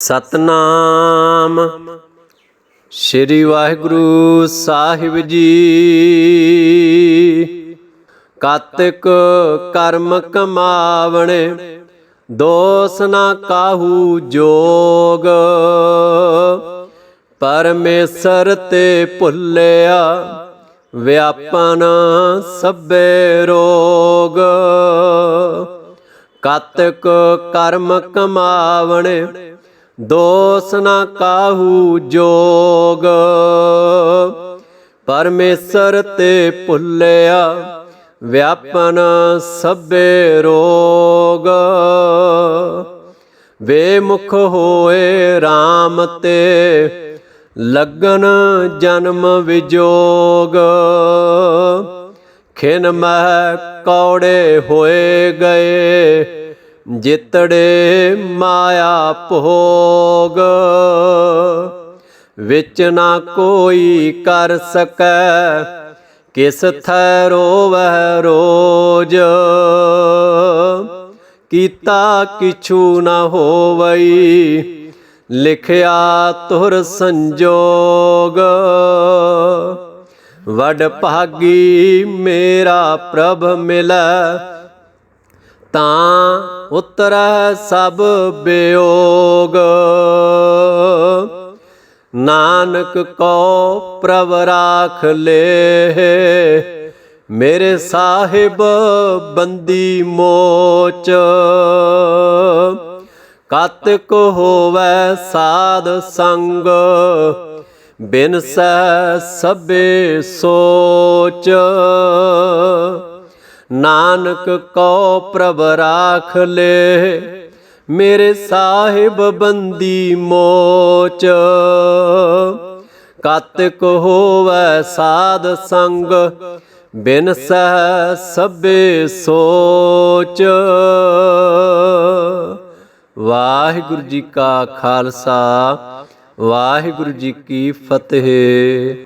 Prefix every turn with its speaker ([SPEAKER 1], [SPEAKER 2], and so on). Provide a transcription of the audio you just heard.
[SPEAKER 1] ਸਤਨਾਮ। ਸ੍ਰੀ ਵਾਹਿਗੁਰੂ ਸਾਹਿਬ ਜੀ। ਕਾਤਿਕ ਕਰਮ ਕਮਾਵਣੇ, ਦੋਸ ਨਾ ਕਾਹੂ ਜੋਗ। ਪਰਮੇਸ਼ਰ ਤੇ ਭੁੱਲਿਆ ਵਿਆਪਨ ਸਭੇ ਰੋਗ। ਕਾਤਿਕ ਕਰਮ ਕਮਾਵਣੇ ਦੋਸ ਨਾ ਕਾਹੂ ਜੋਗ। ਪਰਮੇਸ਼ਰ ਤੇ ਭੁੱਲਿਆ ਵਿਆਪਨ ਸਭੇ ਰੋਗ। ਵੇ ਮੁਖ ਹੋਏ RAM ਤੇ ਲੱਗਨ ਜਨਮ ਵਿਜੋਗ। ਖਿਨ ਮਹਿ ਕੌੜੇ ਹੋਏ ਗਏ ਜਿਤੜੇ ਮਾਇਆ ਭੋਗ, ਵਿੱਚ ਨਾ ਕੋਈ ਕਰ ਸਕੈ, ਕਿਸ ਥੈ ਰੋਵਹਿ ਰੋਜ। ਕੀਤਾ ਕਿਛੂ ਨਾ ਹੋਵਈ, ਲਿਖਿਆ ਤੁਰ ਸੰਜੋਗ। ਵਡ ਭਾਗੀ ਮੇਰਾ ਪ੍ਰਭ ਮਿਲੈ ਤਾਂ ਉਤਰੈ ਸਭ ਬਿਯੋਗ ਨਾਨਕ ਕੋ ਪ੍ਰਭ ਰਾਖ ਲੇ ਮੇਰੇ ਸਾਹਿਬ ਬੰਦੀ ਮੋਚ। ਕਤਿਕ ਹੋਵੈ ਸਾਧ ਸੰਗ ਬਿਨ ਸਹਿ ਸਭੇ ਸੋਚ। ਨਾਨਕ ਕੋ ਪ੍ਰਭ ਰਾਖ ਲੇ, ਮੇਰੇ ਸਾਹਿਬ ਬੰਦੀ ਮੋਚ। ਕਾਤਿਕ ਹੋਵੈ ਸਾਧ ਸੰਗ, ਬਿਨ ਸਹਿ ਸਭੇ ਸੋਚ। ਵਾਹਿਗੁਰੂ ਜੀ ਕਾ ਖਾਲਸਾ, ਵਾਹਿਗੁਰੂ ਜੀ ਕੀ ਫਤਿਹ।